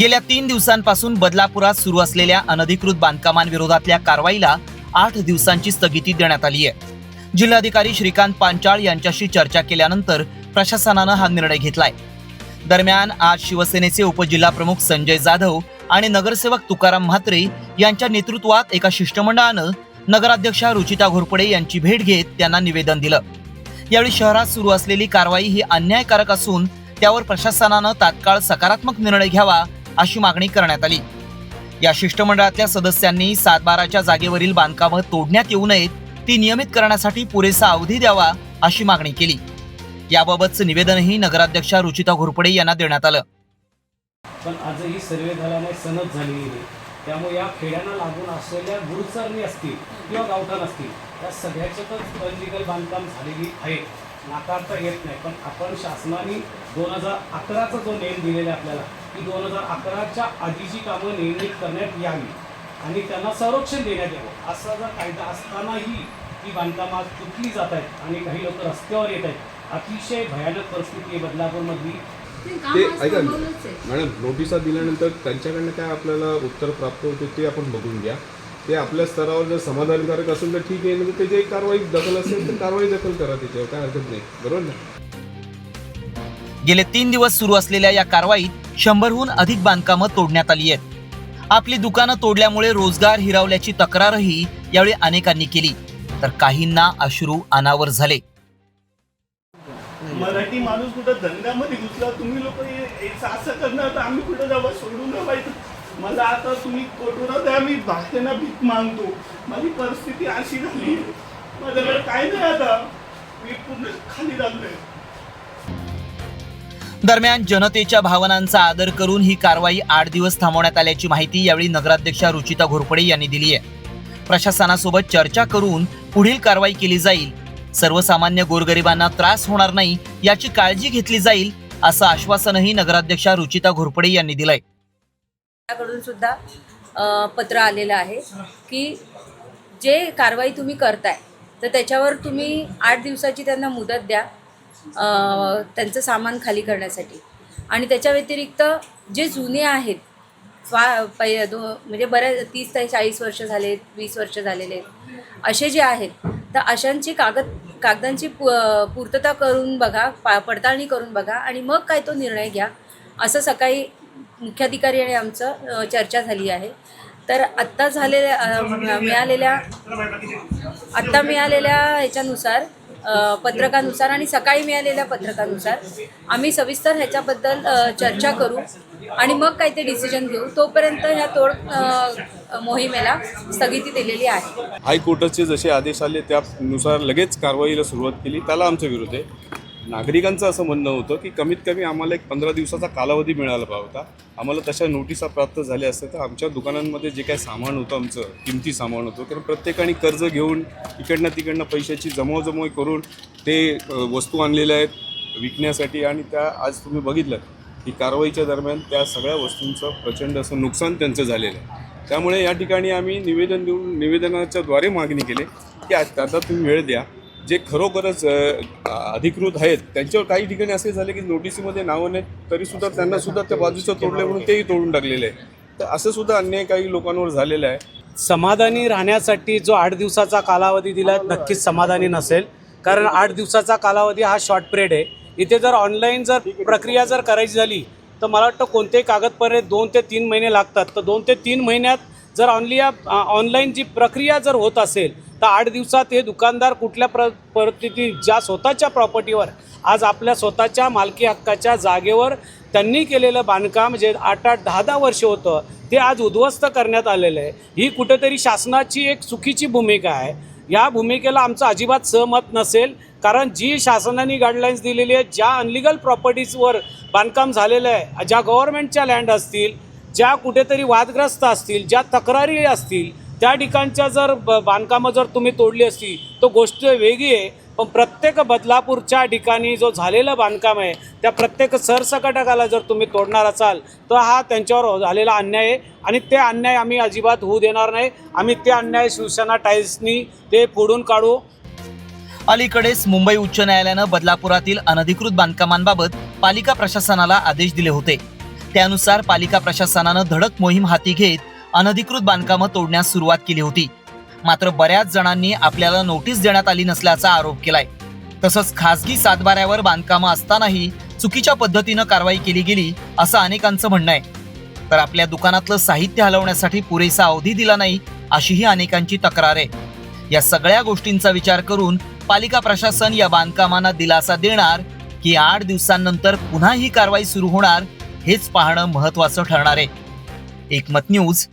गेल्या तीन दिवसांपासून बदलापुरात सुरू असलेल्या अनधिकृत बांधकामांविरोधातल्या कारवाईला आठ दिवसांची स्थगिती देण्यात आली आहे. जिल्हाधिकारी श्रीकांत पांचाळ यांच्याशी चर्चा केल्यानंतर प्रशासनानं हा निर्णय घेतलाय. दरम्यान आज शिवसेनेचे उपजिल्हाप्रमुख संजय जाधव आणि नगरसेवक तुकाराम म्हात्रे यांच्या नेतृत्वात एका शिष्टमंडळानं नगराध्यक्षा रुचिता घोरपडे यांची भेट घेत त्यांना निवेदन दिलं. यावेळी शहरात सुरू असलेली कारवाई ही अन्यायकारक असून त्यावर प्रशासनानं तात्काळ सकारात्मक निर्णय घ्यावा अशी मागणी करण्यात आली. या शिष्टमंडळातल्या सदस्यांनी सातबाराच्या जागेवरील बांधकामं तोडण्यात येऊ नयेत ती नियमित करण्यासाठी पुरेसा अवधी द्यावा अशी मागणी केली. याबाबतचं निवेदनही नगराध्यक्षा रुचिता घोरपडे यांना देण्यात आलं. पण आजही सर्वे झाला नाही सनद झालेली नाही. त्यामुळे या खेड्यांना लागून असलेल्या गुरुचरणी असतील किंवा गावठाण असतील या सगळ्याच्यातच अनलिगल बांधकाम झालेली आहे नाकारता येत नाही. पण आपण शासनाने दोन हजार अकराचा जो नेम दिलेला आपल्याला की दोन हजार अकराच्या आधीची कामं नियमित करण्यात यावी आणि त्यांना संरक्षण देण्यात यावं. असा जर कायदा असतानाही ही बांधकामं आज तुटली जात आहेत आणि काही लोक रस्त्यावर येत आहेत अतिशय भयानक परिस्थिती आहे बदलापूरमधली. ते ऐका मॅडम नोटिसा दिल्यानंतर त्यांच्याकडनं काय आपल्याला उत्तर प्राप्त होते ते आपण बघून घ्या. ते आपल्या स्तरावर जर समाधानकारक असेल तर ठीक आहे म्हणजे ते जे कारवाई दखल असेल तर कारवाई दखल करा त्याच्यावर काय हरकत नाही. बरोबर ना? गेले तीन दिवस सुरू असलेल्या या कारवाईत शंभरहून अधिक बांधकामं तोडण्यात आली आहेत. आपली दुकानं तोडल्यामुळे रोजगार हिरावल्याची तक्रारही यावेळी अनेकांनी केली. तर काहींना अश्रू अनावर झाले. मराठी माणूस कुठं धंद्यामध्ये घुसला? तुम्ही लोक असं करणार तर आम्ही कुठं जावं सोडून पाहिजे मला आता तुम्ही कोटुरा द्या मी भाषेना भीक मागतो. माझी परिस्थिती अशी झाली. माझ्याकडे काय नाही आता. मी पूर्ण खाली झालोय दरम्यान जनतेच्या भावनांचा आदर करून ही कारवाई आठ दिवस थांबवण्यात आल्याची माहिती यावेळी नगराध्यक्षा रुचिता घोरपडे यांनी दिली आहे. प्रशासनासोबत चर्चा करून पुढील कारवाई केली जाईल. सर्वसामान्य गोरगरिबांना त्रास होणार नाही याची काळजी घेतली जाईल असं आश्वासनही नगराध्यक्षा रुचिता घोरपडे यांनी दिलंय. कडून सुद्धा पत्र आलेलं आहे की जे कारवाई तुम्ही करताय तर त्याच्यावर तुम्ही आठ दिवसाची त्यांना मुदत द्या. त्यांचं सामान खाली करण्यासाठी. आणि त्याच्या व्यतिरिक्त जे जुने आहेत स्वा पै दो म्हणजे बऱ्याच तीस ते चाळीस वर्ष झालेत वीस वर्ष झालेले असे जे आहेत तर अशांची कागद कागदांची पु पूर्तता करून बघा पा पडताळणी करून बघा आणि मग काय तो निर्णय घ्या असं सकाळी मुख्याधिकारी आणि आमचं चर्चा झाली आहे. तर आत्ता झालेल्या मिळालेल्या आत्ता मिळालेल्या ह्याच्यानुसार पत्रकानुसार आणि सकाळी मिळालेल्या पत्रकानुसार आम्ही सविस्तर ह्याच्याबद्दल चर्चा करू आणि मग काय ते डिसिजन घेऊ. तोपर्यंत ह्या तोड मोहिमेला स्थगिती दिलेली आहे. हायकोर्टाचे जसे आदेश आले त्यानुसार लगेच कारवाईला सुरुवात केली. त्याला आमचा विरोध आहे. नागरिकांचं असं म्हणणं होतं की कमीत कमी आम्हाला एक पंधरा दिवसाचा कालावधी मिळाला होता. आम्हाला तशा नोटिसा प्राप्त झाल्या असत्या तर आमच्या दुकानांमध्ये जे काही सामान होतं आमचं किमती सामान होतं कारण प्रत्येकाने कर्ज घेऊन इकडनं तिकडनं पैशाची जमवजमव करून ते वस्तू आणलेल्या आहेत विकण्यासाठी आणि त्या आज तुम्ही बघितलं की कारवाईच्या दरम्यान त्या सगळ्या वस्तूंचं प्रचंड असं नुकसान त्यांचं झालेलं आहे. त्यामुळे या ठिकाणी आम्ही निवेदन देऊन निवेदनाच्याद्वारे मागणी केली की आज आता तुम्ही वेळ द्या. जे खरोखरच अधिकृत आहेत त्यांच्यावर काही ठिकाणी असे झाले की नोटिसीमध्ये नावं नाहीत तरीसुद्धा त्यांना सुद्धा त्या बाजूचं तोडले म्हणून तेही तोडून टाकलेले आहे. तर असं सुद्धा अन्याय काही लोकांवर झालेला आहे. समाधानी राहण्यासाठी जो आठ दिवसाचा कालावधी दिला नक्कीच समाधानी नसेल. कारण आठ दिवसाचा कालावधी हा शॉर्ट पिरियड आहे. इथे जर ऑनलाईन जर प्रक्रिया जर करायची झाली तर मला वाटतं कोणतेही कागदपत्रे दोन ते तीन महिने लागतात. तर दोन ते तीन महिन्यात जर ऑनली ऑनलाईन जी प्रक्रिया जर होत असेल तर आठ दिवसात हे दुकानदार कुठल्या प्र परिस्थितीत ज्या स्वतःच्या प्रॉपर्टीवर आज आपल्या स्वतःच्या मालकी हक्काच्या जागेवर त्यांनी केलेलं बांधकाम जे आठ आठ दहा दहा वर्ष होतं ते आज उद्ध्वस्त करण्यात आलेलं आहे. ही कुठेतरी शासनाची एक चुकीची भूमिका आहे. या भूमिकेला आमचं अजिबात सहमत नसेल कारण जी शासनाने गाईडलाईन्स दिलेली आहे ज्या अनलिगल प्रॉपर्टीजवर बांधकाम झालेलं आहे ज्या गव्हर्नमेंटच्या लँड असतील ज्या कुठेतरी वादग्रस्त असतील ज्या तक्रारी असतील त्या ठिकाणच्या जर ब बांधकामं जर तुम्ही तोडली असती तो गोष्ट वेगळी आहे. पण प्रत्येक बदलापूरच्या ठिकाणी जो झालेलं बांधकाम आहे त्या प्रत्येक सरसकटकाला जर तुम्ही तोडणार असाल तर हा त्यांच्यावर झालेला अन्याय आहे. आणि ते अन्याय आम्ही अजिबात होऊ देणार नाही. आम्ही ते अन्याय शिवसेना टाईल्सनी ते फोडून काढू. अलीकडेच मुंबई उच्च न्यायालयानं बदलापुरातील अनधिकृत बांधकामांबाबत पालिका प्रशासनाला आदेश दिले होते. त्यानुसार पालिका प्रशासनानं धडक मोहीम हाती घेत अनधिकृत बांधकामं तोडण्यास सुरुवात केली होती. मात्र बऱ्याच जणांनी आपल्याला नोटीस देण्यात आली नसल्याचा आरोप केलाय. तसंच खासगी सातबाऱ्यावर बांधकामं असतानाही चुकीच्या पद्धतीनं कारवाई केली गेली असं अनेकांचं म्हणणं आहे. तर आपल्या दुकानातलं साहित्य हलवण्यासाठी पुरेसा अवधी दिला नाही अशीही अनेकांची तक्रार आहे. या सगळ्या गोष्टींचा विचार करून पालिका प्रशासन या बांधकामांना दिलासा देणार की आठ दिवसांनंतर पुन्हा ही कारवाई सुरू होणार हेच पाहणं महत्वाचं ठरणार आहे. एकमत न्यूज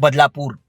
बदलापूर.